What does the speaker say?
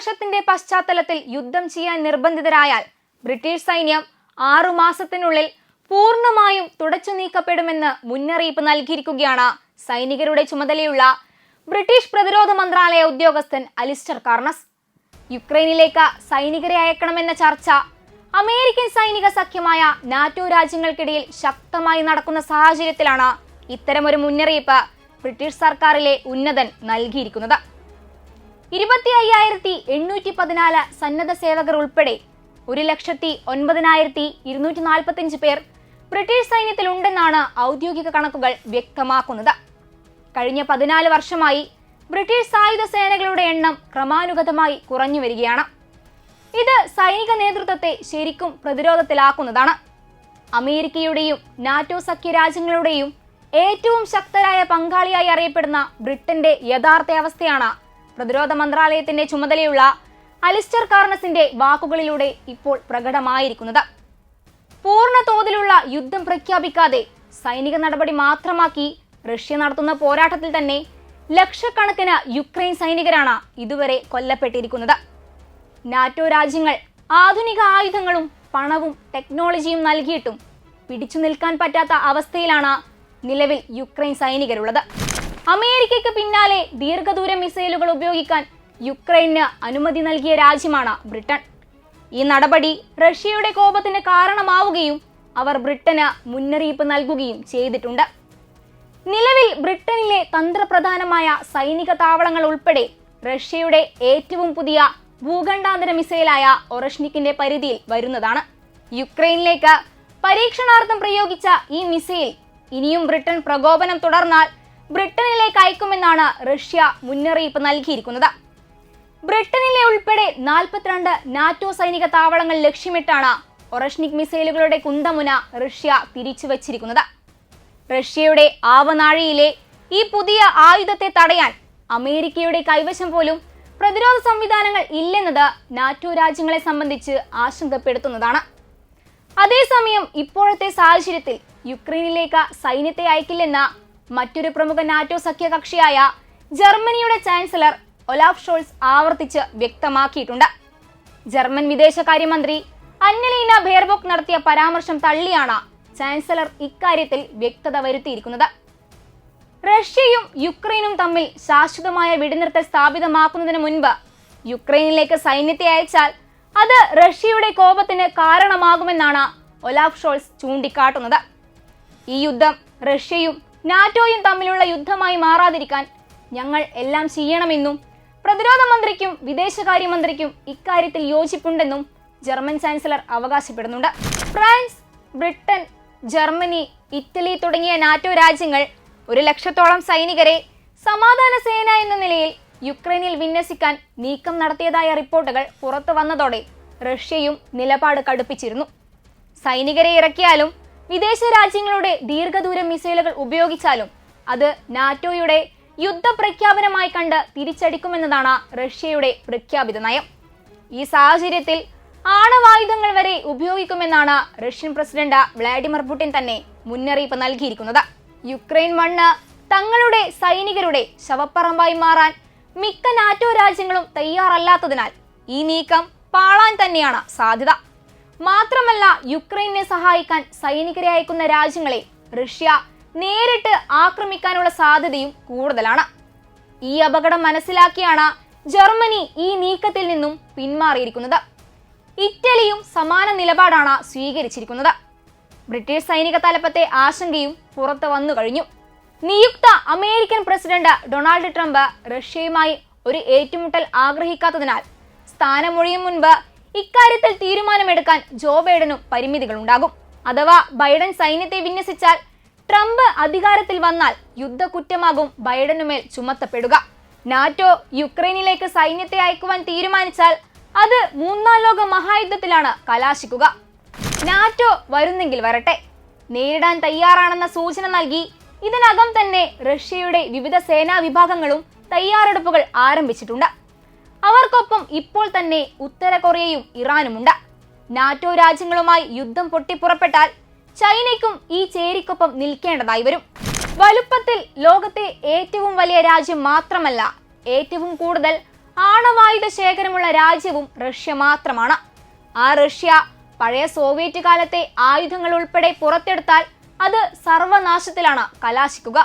സംഘർഷത്തിന്റെ പശ്ചാത്തലത്തിൽ യുദ്ധം ചെയ്യാൻ നിർബന്ധിതരായാൽ ബ്രിട്ടീഷ് സൈന്യം ആറുമാസത്തിനുള്ളിൽ പൂർണമായും തുടച്ചു നീക്കപ്പെടുമെന്ന് മുന്നറിയിപ്പ് നൽകിയിരിക്കുകയാണ് സൈനികരുടെ ചുമതലയുള്ള ബ്രിട്ടീഷ് പ്രതിരോധ മന്ത്രാലയ ഉദ്യോഗസ്ഥൻ അലിസ്റ്റർ കാർണസ്. യുക്രൈനിലേക്ക് സൈനികരെ അയക്കണമെന്ന ചർച്ച അമേരിക്കൻ സൈനിക സഖ്യമായ നാറ്റോ രാജ്യങ്ങൾക്കിടയിൽ ശക്തമായി നടക്കുന്ന സാഹചര്യത്തിലാണ് ഇത്തരമൊരു മുന്നറിയിപ്പ് ബ്രിട്ടീഷ് സർക്കാരിലെ ഉന്നതൻ നൽകിയിരിക്കുന്നത്. ഇരുപത്തി അയ്യായിരത്തി എണ്ണൂറ്റി പതിനാല് സന്നദ്ധ സേവകർ ഉൾപ്പെടെ ഒരു ലക്ഷത്തി ഒൻപതിനായിരത്തി ഇരുന്നൂറ്റി നാൽപ്പത്തിയഞ്ച് പേർ ബ്രിട്ടീഷ് സൈന്യത്തിലുണ്ടെന്നാണ് ഔദ്യോഗിക കണക്കുകൾ വ്യക്തമാക്കുന്നത്. കഴിഞ്ഞ പതിനാല് വർഷമായി ബ്രിട്ടീഷ് സായുധ സേനകളുടെ എണ്ണം ക്രമാനുഗതമായി കുറഞ്ഞു വരികയാണ്. ഇത് സൈനിക നേതൃത്വത്തെ ശരിക്കും പ്രതിരോധത്തിലാക്കുന്നതാണ്. അമേരിക്കയുടെയും നാറ്റോ സഖ്യരാജ്യങ്ങളുടെയും ഏറ്റവും ശക്തരായ പങ്കാളിയായി അറിയപ്പെടുന്ന ബ്രിട്ടന്റെ യഥാർത്ഥ അവസ്ഥയാണ് പ്രതിരോധ മന്ത്രാലയത്തിന്റെ ചുമതലയുള്ള അലിസ്റ്റർ കാർണസിന്റെ വാക്കുകളിലൂടെ ഇപ്പോൾ പ്രകടമായിരിക്കുന്നത്. പൂർണ തോതിലുള്ള യുദ്ധം പ്രഖ്യാപിക്കാതെ സൈനിക നടപടി മാത്രമാക്കി റഷ്യ നടത്തുന്ന പോരാട്ടത്തിൽ തന്നെ ലക്ഷക്കണക്കിന് യുക്രൈൻ സൈനികരാണ് ഇതുവരെ കൊല്ലപ്പെട്ടിരിക്കുന്നത്. നാറ്റോ രാജ്യങ്ങൾ ആധുനിക ആയുധങ്ങളും പണവും ടെക്നോളജിയും നൽകിയിട്ടും പിടിച്ചു നിൽക്കാൻ പറ്റാത്ത അവസ്ഥയിലാണ് നിലവിൽ യുക്രൈൻ സൈനികരുള്ളത്. അമേരിക്കയ്ക്ക് പിന്നാലെ ദീർഘദൂര മിസൈലുകൾ ഉപയോഗിക്കാൻ യുക്രൈന് അനുമതി നൽകിയ രാജ്യമാണ് ബ്രിട്ടൻ. ഈ നടപടി റഷ്യയുടെ കോപത്തിന് കാരണമാവുകയും അവർ ബ്രിട്ടന് മുന്നറിയിപ്പ് നൽകുകയും ചെയ്തിട്ടുണ്ട്. നിലവിൽ ബ്രിട്ടനിലെ തന്ത്രപ്രധാനമായ സൈനിക താവളങ്ങൾ ഉൾപ്പെടെ റഷ്യയുടെ ഏറ്റവും പുതിയ ഭൂഖണ്ഡാന്തര മിസൈലായ ഒറഷ്നിക്കിന്റെ പരിധിയിൽ വരുന്നതാണ്. യുക്രൈനിലേക്ക് പരീക്ഷണാർത്ഥം പ്രയോഗിച്ച ഈ മിസൈൽ ഇനിയും ബ്രിട്ടൻ പ്രകോപനം തുടർന്നാൽ ബ്രിട്ടനിലേക്ക് അയക്കുമെന്നാണ് റഷ്യ മുന്നറിയിപ്പ് നൽകിയിരിക്കുന്നത്. ബ്രിട്ടനിലെ ഉൾപ്പെടെ നാൽപ്പത്തിരണ്ട് നാറ്റോ സൈനിക താവളങ്ങൾ ലക്ഷ്യമിട്ടാണ് ഒറഷ്നിക് മിസൈലുകളുടെ കുന്തമുന റഷ്യ തിരിച്ചു വച്ചിരിക്കുന്നത് റഷ്യയുടെ ആവനാഴിയിലെ ഈ പുതിയ ആയുധത്തെ തടയാൻ അമേരിക്കയുടെ കൈവശം പോലും പ്രതിരോധ സംവിധാനങ്ങൾ ഇല്ലെന്നത് നാറ്റോ രാജ്യങ്ങളെ സംബന്ധിച്ച് ആശങ്കപ്പെടുത്തുന്നതാണ്. അതേസമയം ഇപ്പോഴത്തെ സാഹചര്യത്തിൽ യുക്രൈനിലേക്ക് സൈന്യത്തെ അയക്കില്ലെന്ന മറ്റൊരു പ്രമുഖ നാറ്റോ സഖ്യകക്ഷിയായ ജർമ്മനിയുടെ ചാൻസലർ ഒലാഫ് ഷോൾസ് ആവർത്തിച്ച് വ്യക്തമാക്കിയിട്ടുണ്ട്. ജർമ്മൻ വിദേശകാര്യമന്ത്രി അന്നലീന ബേർബോക്ക് നടത്തിയ പരാമർശം തള്ളിയാണ് ചാൻസലർ ഇക്കാര്യത്തിൽ വ്യക്തത വരുത്തിയിരിക്കുന്നത്. റഷ്യയും യുക്രൈനും തമ്മിൽ ശാശ്വതമായ വെടിനിർത്തൽ സ്ഥാപിതമാക്കുന്നതിന് മുൻപ് യുക്രൈനിലേക്ക് സൈന്യത്തെ അയച്ചാൽ അത് റഷ്യയുടെ കോപത്തിന് കാരണമാകുമെന്നാണ് ഒലാഫ് ഷോൾസ് ചൂണ്ടിക്കാട്ടുന്നത്. ഈ യുദ്ധം റഷ്യയും നാറ്റോയും തമ്മിലുള്ള യുദ്ധമായി മാറാതിരിക്കാൻ ഞങ്ങൾ എല്ലാം ചെയ്യണമെന്നും പ്രതിരോധ മന്ത്രിക്കും വിദേശകാര്യമന്ത്രിക്കും ഇക്കാര്യത്തിൽ യോജിപ്പുണ്ടെന്നും ജർമ്മൻ ചാൻസലർ അവകാശപ്പെടുന്നുണ്ട്. ഫ്രാൻസ് ബ്രിട്ടൻ ജർമ്മനി ഇറ്റലി തുടങ്ങിയ നാറ്റോ രാജ്യങ്ങൾ ഒരു ലക്ഷത്തോളം സൈനികരെ സമാധാന സേന എന്ന നിലയിൽ യുക്രൈനിൽ വിന്യസിക്കാൻ നീക്കം നടത്തിയതായ റിപ്പോർട്ടുകൾ പുറത്തു വന്നതോടെ റഷ്യയും നിലപാട് കടുപ്പിച്ചിരുന്നു. സൈനികരെ ഇറക്കിയാലും വിദേശ രാജ്യങ്ങളുടെ ദീർഘദൂര മിസൈലുകൾ ഉപയോഗിച്ചാലും അത് നാറ്റോയുടെ യുദ്ധ പ്രഖ്യാപനമായി കണ്ട് തിരിച്ചടിക്കുമെന്നതാണ് റഷ്യയുടെ പ്രഖ്യാപിത നയം. ഈ സാഹചര്യത്തിൽ ആണവായുധങ്ങൾ വരെ ഉപയോഗിക്കുമെന്നാണ് റഷ്യൻ പ്രസിഡന്റ് വ്ളാഡിമിർ പുടിൻ തന്നെ മുന്നറിയിപ്പ് നൽകിയിരിക്കുന്നത്. യുക്രൈൻ മണ്ണ് തങ്ങളുടെ സൈനികരുടെ ശവപ്പറമ്പായി മാറാൻ മിക്ക നാറ്റോ രാജ്യങ്ങളും തയ്യാറല്ലാത്തതിനാൽ ഈ നീക്കം പാളാൻ തന്നെയാണ് സാധ്യത. മാത്രമല്ല യുക്രൈനെ സഹായിക്കാൻ സൈനികരെ അയക്കുന്ന രാജ്യങ്ങളെ റഷ്യ നേരിട്ട് ആക്രമിക്കാനുള്ള സാധ്യതയും കൂടുതലാണ്. ഈ അപകടം മനസ്സിലാക്കിയാണ് ജർമ്മനി ഈ നീക്കത്തിൽ നിന്നും പിന്മാറിയിരിക്കുന്നത്. ഇറ്റലിയും സമാന നിലപാടാണ് സ്വീകരിച്ചിരിക്കുന്നത്. ബ്രിട്ടീഷ് സൈനിക തലപ്പത്തെ ആശങ്കയും പുറത്തു വന്നു കഴിഞ്ഞു. നിയുക്ത അമേരിക്കൻ പ്രസിഡന്റ് ഡൊണാൾഡ് ട്രംപ് റഷ്യയുമായി ഒരു ഏറ്റുമുട്ടൽ ആഗ്രഹിക്കാത്തതിനാൽ സ്ഥാനമൊഴിയും മുൻപ് ഇക്കാര്യത്തിൽ തീരുമാനമെടുക്കാൻ ജോ ബൈഡനും പരിമിതികളുണ്ടാകും അഥവാ ബൈഡൻ സൈന്യത്തെ വിന്യസിച്ചാൽ ട്രംപ് അധികാരത്തിൽ വന്നാൽ യുദ്ധക്കുറ്റമാകും ബൈഡനുമേൽ ചുമത്തപ്പെടുക. നാറ്റോ യുക്രൈനിലേക്ക് സൈന്യത്തെ അയക്കുവാൻ തീരുമാനിച്ചാൽ അത് മൂന്നാം ലോക മഹായുദ്ധത്തിലാണ് കലാശിക്കുക. നാറ്റോ വരുന്നെങ്കിൽ വരട്ടെ. നേരിടാൻ തയ്യാറാണെന്ന സൂചന നൽകി ഇതിനകം തന്നെ റഷ്യയുടെ വിവിധ സേനാ വിഭാഗങ്ങളും തയ്യാറെടുപ്പുകൾ ആരംഭിച്ചിട്ടുണ്ട്. അവർക്കൊപ്പം ഇപ്പോൾ തന്നെ ഉത്തര കൊറിയയും ഇറാനുമുണ്ട്. നാറ്റോ രാജ്യങ്ങളുമായി യുദ്ധം പൊട്ടിപ്പുറപ്പെട്ടാൽ ചൈനയ്ക്കും ഈ ചേരിക്കൊപ്പം നിൽക്കേണ്ടതായി വരും. വലുപ്പത്തിൽ ലോകത്തെ ഏറ്റവും വലിയ രാജ്യം മാത്രമല്ല ഏറ്റവും കൂടുതൽ ആണവായുധ ശേഖരമുള്ള രാജ്യവും റഷ്യ മാത്രമാണ്. ആ റഷ്യ പഴയ സോവിയറ്റ് കാലത്തെ ആയുധങ്ങൾ ഉൾപ്പെടെ പുറത്തെടുത്താൽ അത് സർവനാശത്തിലാണ് കലാശിക്കുക.